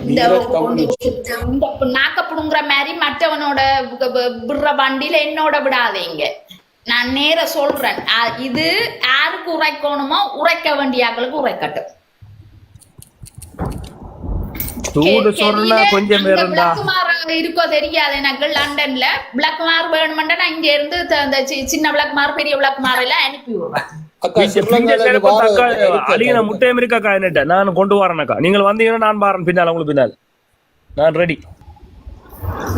இந்த நாக்கப்புடுங்கிற மாதிரி மற்றவனோட விடுற வண்டியில என்னோட விடாதீங்க. நான் நேர சொல்றேன். இது யாருக்கு உரைக்கணுமோ உரைக்க வேண்டிய ஆக்களுக்கு உரைக்கட்டும். கொஞ்சம் இருக்கோ தெரியாது எனக்கு லண்டன்ல. விளக்குமாறு வேணுமெண்டா நான் இங்க இருந்து சின்ன விளக்குமாறு பெரிய விளக்குமாறு எல்லாம் அனுப்பி விடுறேன் அழுகின. முட்டையும் இருக்காக்கா என்னட்ட? நான் கொண்டு வரேனக்கா. நீங்கள் வந்தீங்கன்னா நான் பின்னால் உங்களுக்கு பின்னால். நான் ரெடி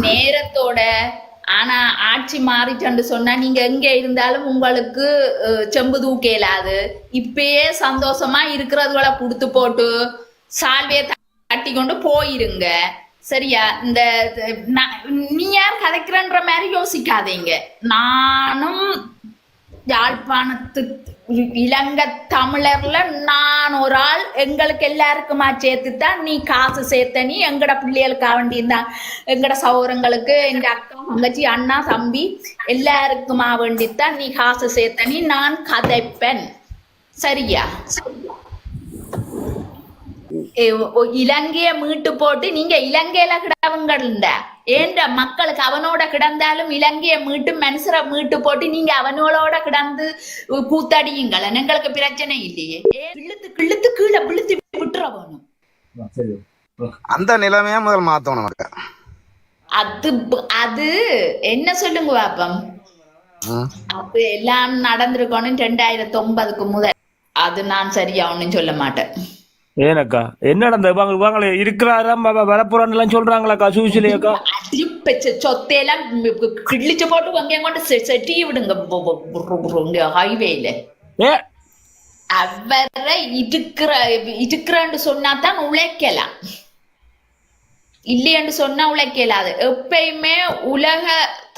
நேரத்தோட ஆனா ஆட்சி மாறிட்டன்னு சொன்னா நீங்க எங்க இருந்தாலும் உங்களுக்கு செம்பு தூக்க இயலாது இப்பயே சந்தோஷமா இருக்கிறதுகளை கொடுத்து போட்டு சால்வையை தட்டி கொண்டு போயிருங்க. சரியா? இந்த நீ யார் கதைக்கிறன்ற மாதிரி யோசிக்காதீங்க. நானும் யாழ்ப்பாணத்து இலங்கை தமிழர்ல நான் ஒரு ஆள் எங்களுக்கு எல்லாருக்குமா சேர்த்து தான் நீ காசு சேர்த்த நீ எங்கட பிள்ளைகளுக்காக வேண்டியிருந்தான் எங்கட சௌரங்களுக்கு எங்க அக்கா தங்கச்சி அண்ணா தம்பி எல்லாருக்குமா வேண்டித்தான் நீ காசு சேர்த்த நீ நான் கதைப்பேன். சரியா? இலங்கைய மீட்டு போட்டு நீங்க இலங்கையில கிடவங்கள்ட ஏன்ற மக்களுக்கு அவனோட கிடந்தாலும் இலங்கைய மீட்டு மனுஷரை மீட்டு போட்டு நீங்க அவனோட கிடந்து கூத்தடியுங்கள். எங்களுக்கு பிரச்சனை இல்லையே. ஏன் கிழுத்து கிழுத்து கீழே விழுத்து விட்டுற வேணும். அந்த நிலைமையை முதல் மாத்தணும் அது அது என்ன சொல்லுங்க பாப்பம். அது எல்லாம் நடந்திருக்கணும் ரெண்டாயிரத்தி ஒன்பதுக்கு முதல். அது நான் சரியா ஒண்ணும் சொல்ல மாட்டேன். ஏனக்கா? என்ன நடந்த இவங்க இவங்க இருக்கிறாராம் வரப்புறான்னு சொல்றாங்களாக்கா அதிருப்பச்ச சொத்தையெல்லாம் கிழிச்சு போட்டு அங்கே கொண்டு செட்டி விடுங்க. ஹைவேல அவரை இருக்கிற இருக்கிறன்னு சொன்னா தான் உழைக்கலாம். இல்லையென்று சொன்னா உழைக்கலாது எப்பயுமே உலக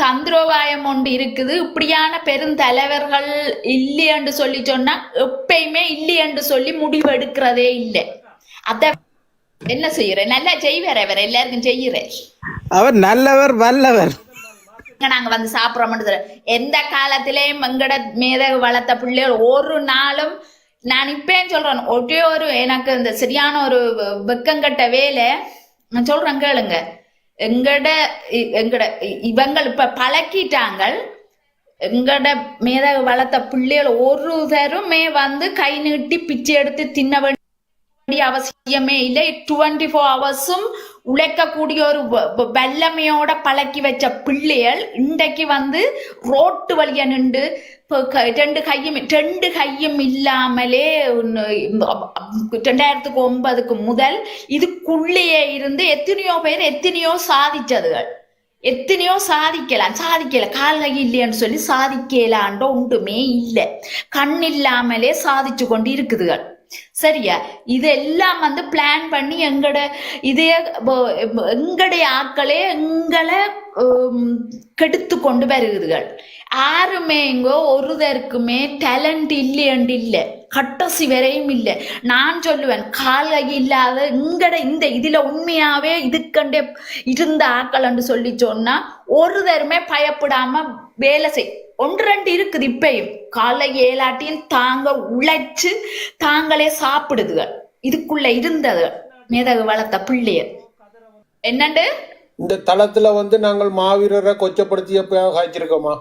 தந்திரோபாயம் ஒன்று இருக்குது. இப்படியான பெருந்தலைவர்கள் இல்லையென்று சொல்லி சொன்னா எப்பயுமே இல்லையென்று சொல்லி முடிவு எடுக்கிறதே இல்லை. அத என்ன செய்யறேன் நல்லா செய்வார் அவர். எல்லாருக்கும் செய்யறேன் அவர் நல்லவர் வல்லவர். நாங்க வந்து சாப்பிடறோம்னு எந்த காலத்திலேயும் எங்கட மேதகு வளர்த்த பிள்ளைகள் ஒரு நாளும் நான் இப்பயும் சொல்றேன் ஒரே ஒரு எனக்கு இந்த சரியான ஒரு வெக்கங்கட்ட வேலை நான் சொல்றேன் கேளுங்க. எங்கட இ- எங்கட இ- இவங்கள் இப்ப பழக்கிட்டாங்க எங்கட மேத வளர்த்த பிள்ளைகள் ஒரு தருமே வந்து கை நீட்டி பிச்சை எடுத்து தின்ன வேண்டிய அவசியமே இல்லை. டுவெண்ட்டி ஃபோர் ஹவர்ஸும் உழைக்கக்கூடிய ஒரு வல்லமையோட பழக்கி வச்ச பிள்ளைகள் இன்றைக்கு வந்து ரோட்டு வழிய நின்று ரெண்டு கையும் ரெண்டு கையும் இல்லாமலே ரெண்டாயிரத்துக்கு ஒன்பதுக்கு முதல் இதுக்குள்ளேயே இருந்து எத்தனையோ பேர் எத்தனையோ சாதிச்சதுகள். எத்தனையோ சாதிக்கலாம் சாதிக்கல கால் கை இல்லைன்னு சொல்லி சாதிக்கலான்ற ஒன்றுமே இல்லை. கண் இல்லாமலே சாதிச்சு கொண்டு இருக்குதுகள் சரியா? இதெல்லாம் வந்து பிளான் பண்ணி எங்கட இதே எங்களுடைய ஆக்களே எங்களை கெடுத்து கொண்டு வருகிறதுகள் யாருமே இங்கோ ஒருதற்குமே டேலண்ட் இல்லையண்டு இல்லை. கட்டசி வரையும் இல்லை. நான் சொல்லுவேன் கால் கை இல்லாத இங்கட இந்த இதுல உண்மையாவே இதுக்கண்டே இருந்த ஆக்கள்னு சொல்லி சொன்னா ஒருதருமே பயப்படாம வேலை செய். ஒன்று ரெண்டு இருக்குது இப்பையும். காலை ஏழாட்டியும் தாங்க உழைச்சு தாங்களே சாப்பிடுதுகள் இதுக்குள்ள இருந்தது. மேதகு வளர்த்த பிள்ளைய. என்னண்டு? இந்த தளத்துல வந்து நாங்கள் மாவீரரை கொச்சப்படுத்தி எப்ப காய்ச்சிருக்கோமா?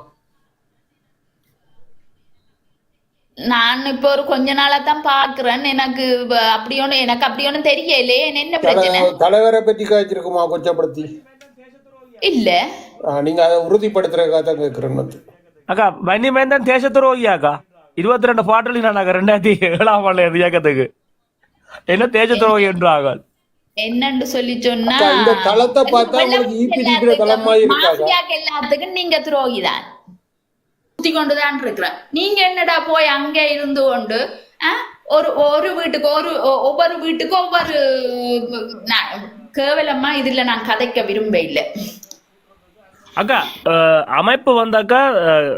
நான் இப்போ ஒரு கொஞ்ச நாளா தான் பாக்குறேன். எனக்கு அப்படி ஒண்ணு எனக்கு அப்படி ஒண்ணும் தெரியலையே. என்ன பிரச்சனை தல- தலைவரை பற்றி காய்ச்சிருக்கோமா கொச்சப்படுத்தி? இல்ல. நீங்க அதை உறுதிப்படுத்துறதுக்காக தான் கேட்கிறேன் வந்து அக்கா வன்னிமேந்தன் தேசத்துறோகியாக்கா இருபத்தி ரெண்டு பாட்டில் நான் ரெண்டாயிரத்தி ஏழாம் ஆண்டு இயக்கத்துக்கு. என்ன தேசத்துறோகி என்றாங்க என்னன்னு சொல்லி சொன்னா இந்த தளத்தை பார்த்தா உங்களுக்கு ஈப்பி இருக்கிற தளம் இருக்காதா? எல்லாத்துக்கும் நீங்க துரோகிதான் சுத்தி கொண்டுதான் இருக்கிறேன் நீங்க என்னடா போய் அங்க இருந்து கொண்டு ஒரு ஒரு வீட்டுக்கு ஒரு ஒவ்வொரு வீட்டுக்கு ஒவ்வொரு கேவலமா இதுல நான் கதைக்க விரும்ப இல்லை. அக்கா அமைப்பு வந்தாக்கா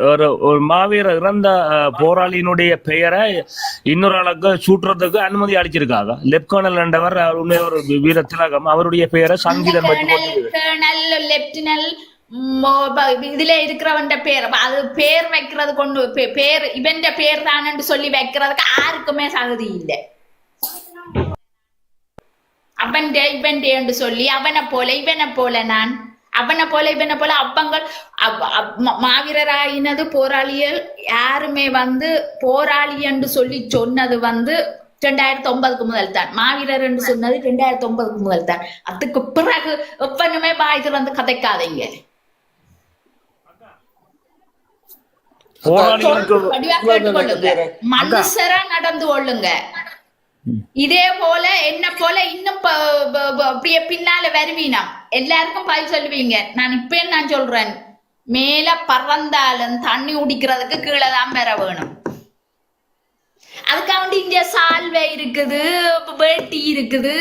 ஒரு ஒரு மாவீரர் இறந்த போராளியினுடைய பெயரை இன்னொரு ஆளுக்கு சூட்டுறதுக்கு அனுமதி அளிச்சிருக்காங்க. லெப்டினல் என்றவர் உண்மைய ஒரு வீர திலகம் அவருடைய பெயரை சங்கீதம் லெப்டினல் இதுல இருக்கிறவன் பேர் அது பேர் வைக்கிறது கொண்டு பேர் இவன் பேர் தானு சொல்லி வைக்கிறதுக்கு யாருக்குமே தகுதி இல்லை. அவன் இவன் என்று சொல்லி அவனை போல இவனை போல நான் அவனை போல இவனை போல அப்பங்கள் மாவீரராயினது போராளிகள் யாருமே வந்து போராளி என்று சொல்லி சொன்னது வந்து ரெண்டாயிரத்தி ஒன்பதுக்கு முதல் தான். மாவீரர் என்று சொன்னது ரெண்டாயிரத்தி ஒன்பதுக்கு முதல் தான். அதுக்கு பிறகு எப்பனுமே வாய் திறந்து கதைக்காதீங்க. மனுஷரா நடந்து கொள்ளுங்க. இதே போல என்ன போல இன்னும் ப- அப்படியே பின்னால வருவீனாம் எல்லாருக்கும் பதில் சொல்லுவீங்க. நான் இப்ப நான் சொல்றேன்? மேல பறந்தாலும் தண்ணி குடிக்கிறதுக்கு கீழே தான் பெற வேணும். அதுக்காக வேண்டி இங்க சால்வை இருக்குது வேட்டி இருக்குது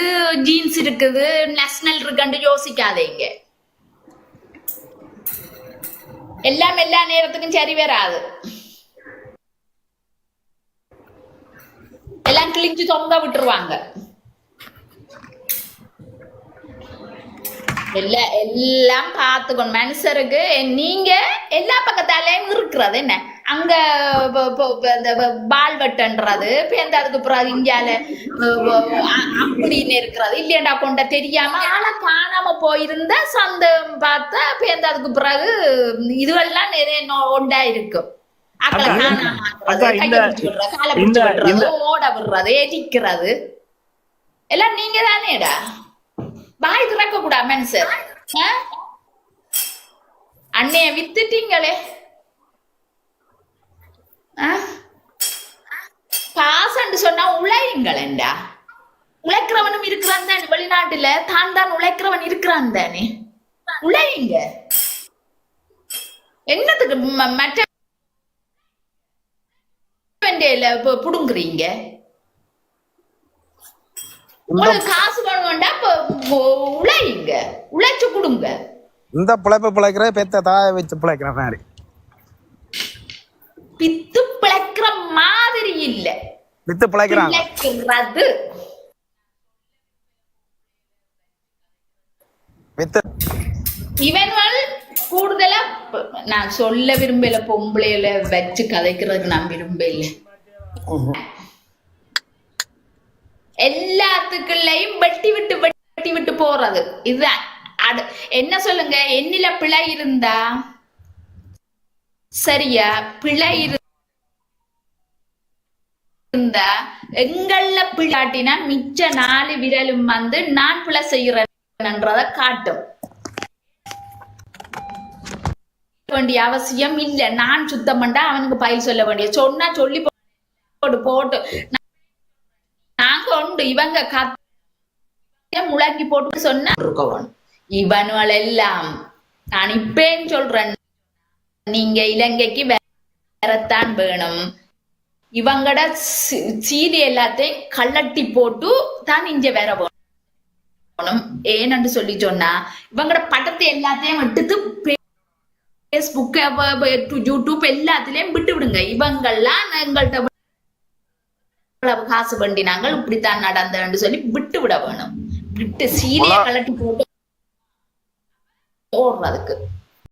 ஜீன்ஸ் இருக்குது நேஷனல் இருக்குன்னு யோசிக்காதீங்க எல்லாம் எல்லா நேரத்துக்கும் சரி வராது எல்லாம் கிழிஞ்சு தொங்க விட்டுருவாங்க. எல்லா எல்லாம் பார்த்துக்கணும். மனுஷருக்கு நீங்க எல்லா பக்கத்தாலேயும் இருக்கிறது என்ன? அங்க இந்த பால் வெட்டன்றது பேருந்து அதுக்கு பிறகு இங்கால அப்படின்னு இருக்கிறது. இல்லையண்டா கொண்ட தெரியாம ஆனா காணாம போயிருந்தா சந்தம் பார்த்தா பேருந்து அதுக்கு பிறகு இதுவெல்லாம் நிறைய ஒண்டா இருக்கும் எல்லாம் நீங்க தானேடா? வாய் திறக்க கூடா மனுஷர் ஆ? அண்ணைய வித்துட்டீங்களே. ஆ? காசுன்னு சொன்னா உழையுங்களேண்டா உழைக்கிறவனும் இருக்கிறான் தானே வெளிநாட்டுல. தான் தான் உழைக்கிறவன் இருக்கிறான் தானே. உழையுங்க. என்னத்துக்கு மற்ற வேண்டியல புடுங்குறீங்க? உங்களுக்கு காசு வேணும்டா இப்ப உ- உழையுங்க. உழைச்சு கொடுங்க. இந்த பிழைப்பு பிழைக்கிற பெத்த தாயை வச்சு பிழைக்கிற மாதிரி. பித்து பிழைக்கிற மாதிரி இல்ல. வித்து பிழைக்கிறாங்க. பிழைக்கிறது. வித்து. இவன்கள் கூடுதலா நான் சொல்ல விரும்பல பொம்பளையில வச்சு கதைக்கிறதுக்கு நான் விரும்பல. எல்லாத்துக்குள்ளையும் வெட்டி விட்டு வெட்டி விட்டு போறது. இதுதான் என்ன சொல்லுங்க? என்னில பிழை இருந்தா? சரியா? பிழை இருந்தா? எங்கள்ல பிழாட்டினா மிச்ச நாலு விரலும் வந்து நான் பிழை செய்யறேன்றத காட்டும். வேண்டிய அவசியம் இல்ல. நான் சுத்தம் பண்ணா அவனுக்கு பயில் சொல்ல வேண்டிய சொன்னா சொல்லி போட்டு போட்டு நாங்க உண்டு இவங்க கத்த முழங்கி போட்டு சொன்னா இருக்கவன் இவனுகள் எல்லாம் நான் இப்பேன்னு சொல்றேன் நீங்க இலங்கைக்கு வேறத்தான் வேணும் இவங்கட சீதி எல்லாத்தையும் கள்ளட்டி போட்டு தான் இங்க வேற வேணும் ஏன்னு சொல்லி சொன்னா இவங்கட படத்தை எல்லாத்தையும் எடுத்து ஃபேஸ்புக் யூடியூப் எல்லாத்துலயும் விட்டு விடுங்க இவங்கெல்லாம் எங்கள்கிட்ட இவ்வளவு காசு வண்டினாங்க இப்படித்தான் நடந்தன்னு சொல்லி விட்டு விட வேணும். விட்டு சீரிய கலட்டி போட்டு ஓடுறதுக்கு